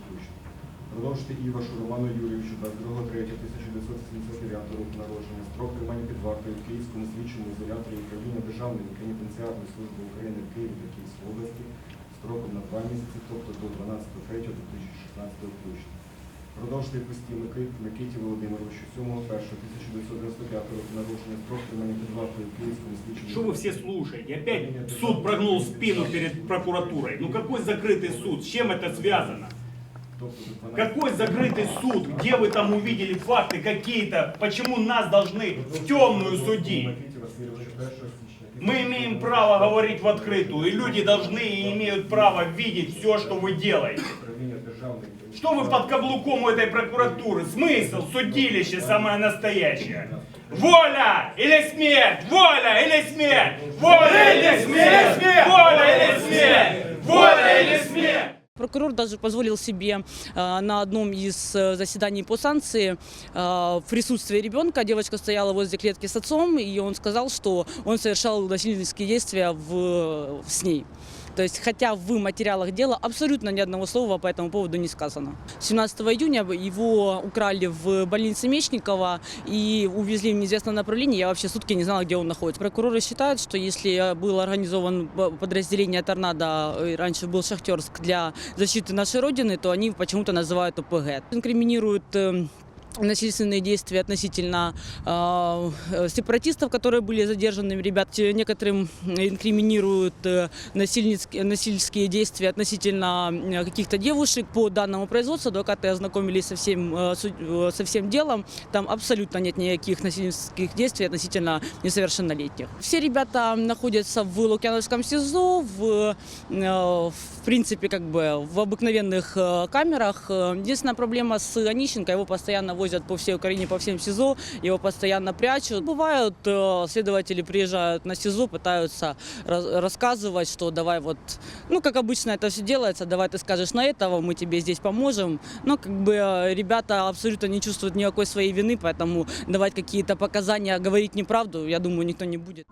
включно. Продовжити Івашу Роману Юрійовичу 22.03.1979 року народження строк тримання під вартою в Київському слідчому ізоляторі управління Державної пенітенціарної служби України в Києві та Київській області строком на два місяці, тобто до 12.03.2016 включно. Продовжити Кості Мики- Микиті Володимировичу 7.01.1995 року народження строк тримання під вартою в Київському слідчому Что вы все слушаете? Опять суд прогнул спину перед прокуратурой. Ну какой закрытый суд? С чем это связано? Тобто до 12 Какой закрытый суд? Где вы там увидели факты какие-то? Почему нас должны в темную судить? Микиті Васильовичу 1 січня Мы имеем право говорить в открытую, и люди должны и имеют право видеть все, что вы делаете. управління Державної Что вы под каблуком у этой прокуратуры? Смысл? Судилище самое настоящее. Воля или смерть! Воля или смерть! Воля или смерть! Воля или смерть! Воля или смерть! Прокурор даже позволил себе э, на одном из э, заседаний по санкции э, в присутствии ребенка, девочка стояла возле клетки с отцом, и он сказал, что он совершал насильницкие действия в, с ней. То есть, хотя в материалах дела абсолютно ни одного слова по этому поводу не сказано. 17 июня его украли в больнице Мечникова и увезли в неизвестном направлении. Я вообще сутки не знала, где он находится. Прокуроры считают, что если был организован подразделение «Торнадо», раньше был «Шахтерск» для защиты нашей Родины, то они почему-то называют ОПГ. Инкриминируют э, насильственные действия относительно э, э, сепаратистов, которые были задержаны. Ребят э, некоторым инкриминируют э, насильницкие, насильские действия относительно э, каких-то девушек. По данному производству адвокаты ознакомились со всем, э, э, со всем делом. Там абсолютно нет никаких насильственных действий относительно несовершеннолетних. Все ребята находятся в Лукьяновском СИЗО, в, э, в принципе, как бы в обыкновенных э, камерах. Э, Единственная проблема с Онищенко, его постоянно возят по всей Украине, по всем СИЗО, его постоянно прячут. Бывают, э, следователи приезжают на СИЗО, пытаются рассказывать, что давай вот, ну, как обычно это все делается, давай ты скажешь на этого, мы тебе здесь поможем. Но как бы ребята абсолютно не чувствуют никакой своей вины, поэтому давать какие-то показания, говорить неправду, я думаю, никто не будет.